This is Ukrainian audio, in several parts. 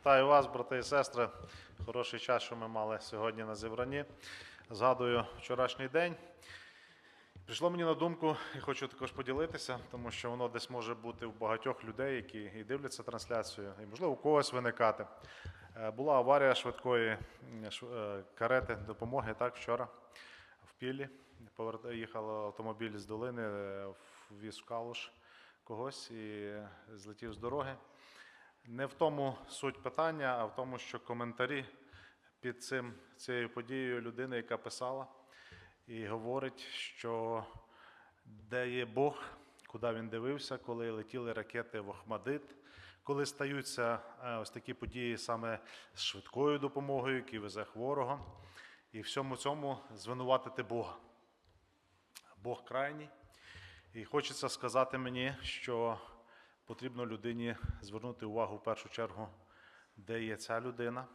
Вітаю вас, брати і сестри. Хороший час, що ми мали сьогодні на зібранні. Згадую вчорашній день. Прийшло мені на думку і хочу також поділитися, тому що воно десь може бути у багатьох людей, які і дивляться трансляцію, і можливо у когось виникати. Е, Була аварія швидкої шв- е, карети допомоги так вчора в. Поверт- Їхав автомобіль з долини, е, ввіз в калуш когось і злетів з дороги. Не в тому суть питання, а в тому, що коментарі під цим, цією подією людини, яка писала, і говорить, що де є Бог, куди він дивився, коли летіли ракети в Охмадит, коли стаються е, ось такі події саме з швидкою допомогою, які везе хворого, і всьому цьому звинуватити Бога. Бог крайній. І хочеться сказати мені, що потрібно людині звернути увагу в першу чергу, де є ця людина,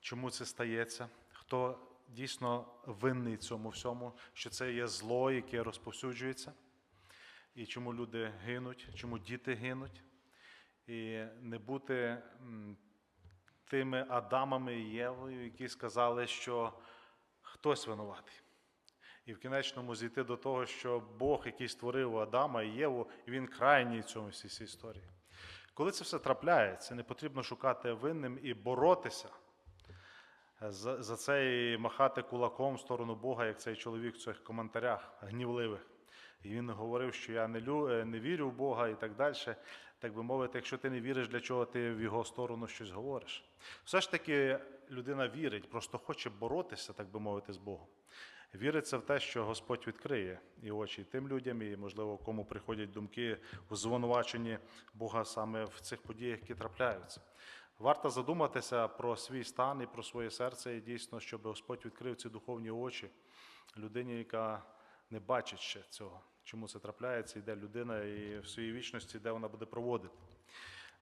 чому це стається, хто дійсно винний цьому всьому, що це є зло, яке розповсюджується, і чому люди гинуть, чому діти гинуть, і не бути тими Адамами і Євою, які сказали, що хтось винуватий. І в кінечному зійти до того, що Бог, який створив Адама і Єву, він крайній в цьому всій цій історії. Коли це все трапляється, не потрібно шукати винним і боротися за, за це і махати кулаком в сторону Бога, як цей чоловік в цих коментарях гнівливих. І він говорив, що я не, лю, е, не вірю в Бога і так далі. Так би мовити, якщо ти не віриш, для чого ти в його сторону щось говориш. Все ж таки людина вірить, просто хоче боротися, так би мовити, з Богом. Віриться в те, що Господь відкриє і очі тим людям, і, можливо, кому приходять думки у звинуваченні Бога саме в цих подіях, які трапляються. Варто задуматися про свій стан і про своє серце, і дійсно, щоб Господь відкрив ці духовні очі людині, яка не бачить ще цього, чому це трапляється, і де людина і в своїй вічності, де вона буде проводити.